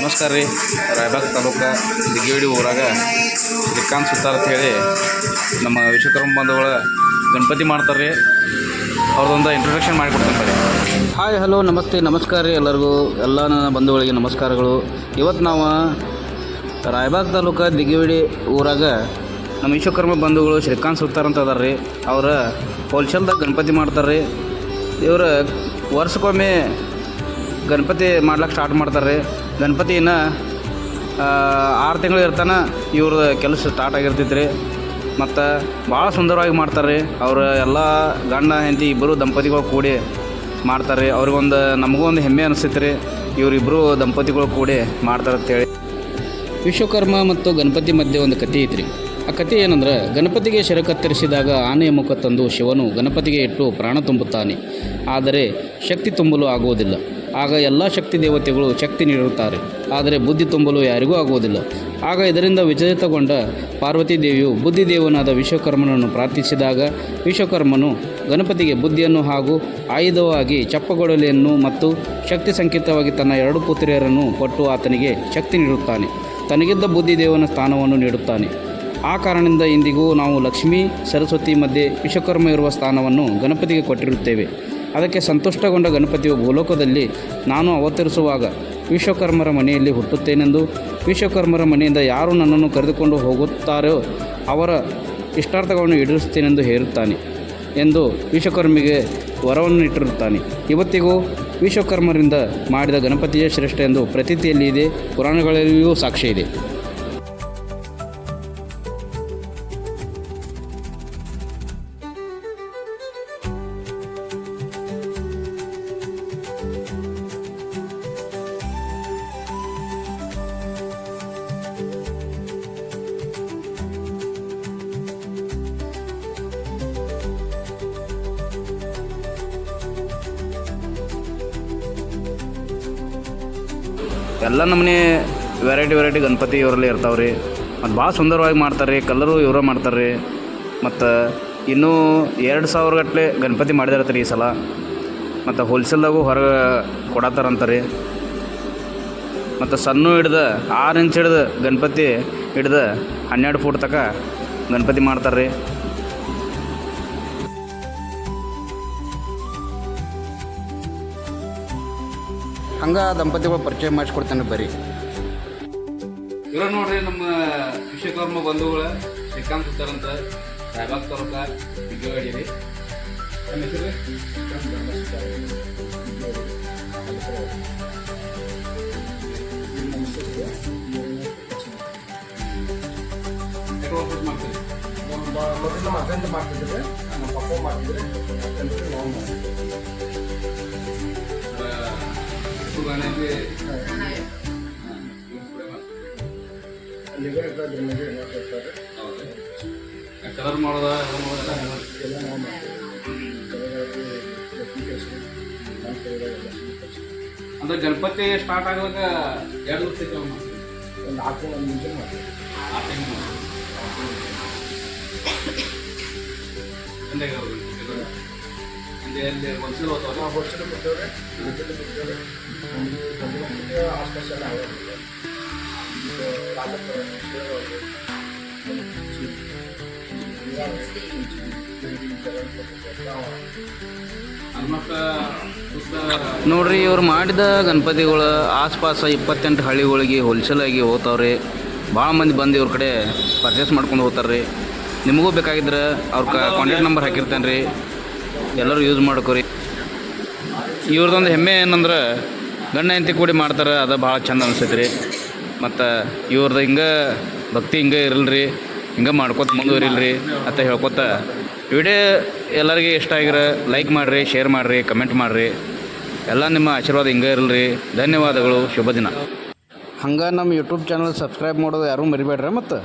ನಮಸ್ಕಾರ ರೀ. ರಾಯಬಾಗ್ ತಾಲೂಕ ದಿಗ್ಗೇಡಿ ಊರಾಗ ಶ್ರೀಕಾಂತ್ ಸುತ್ತಾರ್ ಅಂತ ಹೇಳಿ ನಮ್ಮ ವಿಶ್ವಕರ್ಮ ಬಂಧುಗಳ ಗಣಪತಿ ಮಾಡ್ತಾರೆ ರೀ. ಅವ್ರದ್ದೊಂದು ಇಂಟ್ರೊಡಕ್ಷನ್ ಮಾಡಿಕೊಡ್ತೀನಿ ರೀ ಹಾಯ್ ಹಲೋ ನಮಸ್ತೆ, ನಮಸ್ಕಾರ ರೀ ಎಲ್ಲರಿಗೂ. ಎಲ್ಲ ನನ್ನ ಬಂಧುಗಳಿಗೆ ನಮಸ್ಕಾರಗಳು. ಇವತ್ತು ನಾವು ರಾಯಬಾಗ್ ತಾಲೂಕ ದಿಗ್ಗೇಡಿ ಊರಾಗ ನಮ್ಮ ವಿಶ್ವಕರ್ಮ ಬಂಧುಗಳು ಶ್ರೀಕಾಂತ್ ಸುತ್ತಾರ್ ಅಂತ ಅದಾರ ರೀ. ಅವ್ರ ಹೋಲ್ಸೇಲ್ದಾಗ ಗಣಪತಿ ಮಾಡ್ತಾರೆ ರೀ. ಇವ್ರು ವರ್ಷಕ್ಕೊಮ್ಮೆ ಗಣಪತಿ ಮಾಡ್ಲಿಕ್ಕೆ ಸ್ಟಾರ್ಟ್ ಮಾಡ್ತಾರೆ ರೀ. ಗಣಪತಿ ಇನ್ನು ಆರು ತಿಂಗಳು ಇರ್ತಾನೆ ಇವ್ರದ್ದು ಕೆಲಸ ಸ್ಟಾರ್ಟ್ ಆಗಿರ್ತೈತೆ ರೀ. ಮತ್ತು ಭಾಳ ಸುಂದರವಾಗಿ ಮಾಡ್ತಾರೆ ರೀ. ಅವ್ರ ಎಲ್ಲ ಗಂಡ, ಹೆಂಡತಿ ಇಬ್ಬರು ದಂಪತಿಗಳು ಕೂಡಿ ಮಾಡ್ತಾರೆ ರೀ. ಅವ್ರಿಗೊಂದು, ನಮಗೂ ಒಂದು ಹೆಮ್ಮೆ ಅನಿಸ್ತೈತೆ ರೀ. ಇವರಿಬ್ಬರು ದಂಪತಿಗಳು ಕೂಡಿ ಮಾಡ್ತಾರೆ ಅಂತೇಳಿ ವಿಶ್ವಕರ್ಮ ಮತ್ತು ಗಣಪತಿ ಮಧ್ಯೆ ಒಂದು ಕಥೆ ಐತ್ರಿ ಆ ಕಥೆ ಏನಂದ್ರೆ, ಗಣಪತಿಗೆ ಶಿರ ಕತ್ತರಿಸಿದಾಗ ಆನೆಯ ಮುಖ ತಂದು ಶಿವನು ಗಣಪತಿಗೆ ಇಟ್ಟು ಪ್ರಾಣ ತುಂಬುತ್ತಾನೆ. ಆದರೆ ಶಕ್ತಿ ತುಂಬಲು ಆಗುವುದಿಲ್ಲ. ಆಗ ಎಲ್ಲ ಶಕ್ತಿ ದೇವತೆಗಳು ಶಕ್ತಿ ನೀಡುತ್ತಾರೆ ಆದರೆ ಬುದ್ಧಿ ತುಂಬಲು ಯಾರಿಗೂ ಆಗುವುದಿಲ್ಲ. ಆಗ ಇದರಿಂದ ವಿಚಲಿತಗೊಂಡ ಪಾರ್ವತಿ ದೇವಿಯು ಬುದ್ಧಿದೇವನಾದ ವಿಶ್ವಕರ್ಮನನ್ನು ಪ್ರಾರ್ಥಿಸಿದಾಗ ವಿಶ್ವಕರ್ಮನು ಗಣಪತಿಗೆ ಬುದ್ಧಿಯನ್ನು ಹಾಗೂ ಆಯುಧವಾಗಿ ಚಪ್ಪಗೊಡಲೆಯನ್ನು ಮತ್ತು ಶಕ್ತಿ ಸಂಕೇತವಾಗಿ ತನ್ನ ಎರಡು ಪುತ್ರಿಯರನ್ನು ಕೊಟ್ಟು ಆತನಿಗೆ ಶಕ್ತಿ ನೀಡುತ್ತಾನೆ. ತನಗಿದ್ದ ಬುದ್ಧಿದೇವನ ಸ್ಥಾನವನ್ನು ನೀಡುತ್ತಾನೆ. ಆ ಕಾರಣದಿಂದ ಇಂದಿಗೂ ನಾವು ಲಕ್ಷ್ಮೀ, ಸರಸ್ವತಿ ಮಧ್ಯೆ ವಿಶ್ವಕರ್ಮ ಇರುವ ಸ್ಥಾನವನ್ನು ಗಣಪತಿಗೆ ಕೊಟ್ಟಿರುತ್ತೇವೆ. ಅದಕ್ಕೆ ಸಂತುಷ್ಟಗೊಂಡ ಗಣಪತಿಯು ಭೂಲೋಕದಲ್ಲಿ ನಾನು ಅವತರಿಸುವಾಗ ವಿಶ್ವಕರ್ಮರ ಮನೆಯಲ್ಲಿ ಹುಟ್ಟುತ್ತೇನೆಂದು ವಿಶ್ವಕರ್ಮರ ಮನೆಯಿಂದ ಯಾರು ನನ್ನನ್ನು ಕರೆದುಕೊಂಡು ಹೋಗುತ್ತಾರೋ ಅವರ ಇಷ್ಟಾರ್ಥಗಳನ್ನು ಈಡೇರಿಸುತ್ತೇನೆಂದು ಹೇರುತ್ತಾನೆ ಎಂದು ವಿಶ್ವಕರ್ಮಿಗೆ ವರವನ್ನು ಇಟ್ಟಿರುತ್ತಾನೆ. ಇವತ್ತಿಗೂ ವಿಶ್ವಕರ್ಮರಿಂದ ಮಾಡಿದ ಗಣಪತಿಯೇ ಶ್ರೇಷ್ಠ ಎಂದು ಪ್ರತೀತಿಯಲ್ಲಿ ಇದೆ, ಪುರಾಣಗಳಲ್ಲಿಯೂ ಸಾಕ್ಷಿ ಇದೆ. ಎಲ್ಲ ನಮೂನೆ ವೆರೈಟಿ ವೆರೈಟಿ ಗಣಪತಿ ಇವರಲ್ಲಿ ಇರ್ತಾವೆ ರೀ ಮತ್ತು ಭಾಳ ಸುಂದರವಾಗಿ ಮಾಡ್ತಾರೆ ರೀ ಕಲರು ಇವರೇ ಮಾಡ್ತಾರೆ ರೀ ಮತ್ತು ಇನ್ನೂ ಎರಡು ಸಾವಿರ ಗಟ್ಟಲೆ ಗಣಪತಿ ಮಾಡಿದಾರತ್ತೆ ರೀ ಈ ಸಲ. ಮತ್ತು ಹೋಲ್ಸೇಲ್ದಾಗೂ ಹೊರಗೆ ಕೊಡತ್ತಾರಂತ ರೀ ಮತ್ತು ಸಣ್ಣ ಹಿಡ್ದು ಆರು ಇಂಚ್ ಹಿಡ್ದು ಗಣಪತಿ ಹಿಡ್ದು ಹನ್ನೆರಡು ಫೂಟ್ ತನಕ ಗಣಪತಿ ಮಾಡ್ತಾರೆ ರೀ ಹಂಗೆ ದಂಪತಿಗಳು ಪರಿಚಯ ಮಾಡಿಸ್ಕೊಡ್ತೇನೆ ಬರ್ರಿ. ಇವ್ರ ನೋಡ್ರಿ ನಮ್ಮ ವಿಶ್ವಕರ್ಮ ಬಂಧುಗಳ ಶ್ರೀಕಾಂತ್ ಸುತ್ತಾರಂತ ಸಾಹೇಬಾಗ್ ತಾಲೂಕ ಬಿಗ್ಗವಾಡಿ ರೀ. ನಮ್ಮ ಹೆಸರು ಮಾಡ್ತೀರಿ ಮೊದಲು ಮಗಂದು ಮಾಡ್ತಿದ್ರೆ ನಮ್ಮ ಪಪ್ಪ ಮಾಡ್ತಿದ್ರೆ ಯಾಕಂದ್ರೆ ಕಲರ್ ಮಾಡೋದ ಗಣಪತಿ ಸ್ಟಾರ್ಟ್ ಆಗುವಾಗ ಎರಡು ವರ್ಷ. ಒಂದು ನಾಲ್ಕು ಒಂದು ಮುಂಚೆ ಮಾಡ್ತೀವಿ ಆ? ಅಂದ್ರೆ ಎಲ್ಲಿ ಒಂದ್ಸಲ ನೋಡ್ರಿ, ಇವ್ರು ಮಾಡಿದ ಗಣಪತಿಗಳು ಆಸ್ಪಾಸ ಇಪ್ಪತ್ತೆಂಟು ಹಳ್ಳಿಗಳಿಗೆ ಹೋಲ್ಸೇಲ್ ಆಗಿ ಹೋಗ್ತಾವ್ರಿ. ಭಾಳ ಮಂದಿ ಬಂದು ಇವ್ರ ಕಡೆ ಪರ್ಚೇಸ್ ಮಾಡ್ಕೊಂಡು ಹೋಗ್ತಾರೆ ರೀ ನಿಮಗೂ ಬೇಕಾಗಿದ್ರೆ ಅವ್ರ ಕಾಂಟ್ಯಾಕ್ಟ್ ನಂಬರ್ ಹಾಕಿರ್ತೇನೆ ರೀ ಎಲ್ಲರೂ ಯೂಸ್ ಮಾಡ್ಕೋರಿ. ಇವ್ರದ್ದೊಂದು ಹೆಮ್ಮೆ ಏನಂದ್ರೆ ಗಂಡ ಹೆಂಡತಿ ಕೂಡಿ ಮಾಡ್ತಾರೆ, ಅದು ಭಾಳ ಚಂದ ಅನಿಸ್ತೈತೆ ರೀ ಮತ್ತು ಇವ್ರದ್ದು ಹಿಂಗೆ ಭಕ್ತಿ ಹಿಂಗೆ ಇರಲ್ರಿ, ಹಿಂಗೆ ಮಾಡ್ಕೊತ ಮುಂದುವರಿಲ್ರಿ ಅಂತ ಹೇಳ್ಕೊತ ವಿಡಿಯೋ ಎಲ್ಲರಿಗೆ ಇಷ್ಟ ಆಗಿರೋ ಲೈಕ್ ಮಾಡಿರಿ ಶೇರ್ ಮಾಡಿರಿ ಕಮೆಂಟ್ ಮಾಡಿರಿ. ಎಲ್ಲ ನಿಮ್ಮ ಆಶೀರ್ವಾದ ಹಿಂಗೆ ಇರಲ್ರಿ. ಧನ್ಯವಾದಗಳು, ಶುಭ ದಿನ. ಹಂಗೆ ನಮ್ಮ ಯೂಟ್ಯೂಬ್ ಚಾನಲ್ ಸಬ್ಸ್ಕ್ರೈಬ್ ಮಾಡೋದು ಯಾರೂ ಮರಿಬೇಡ್ರಿ ಮತ್ತು?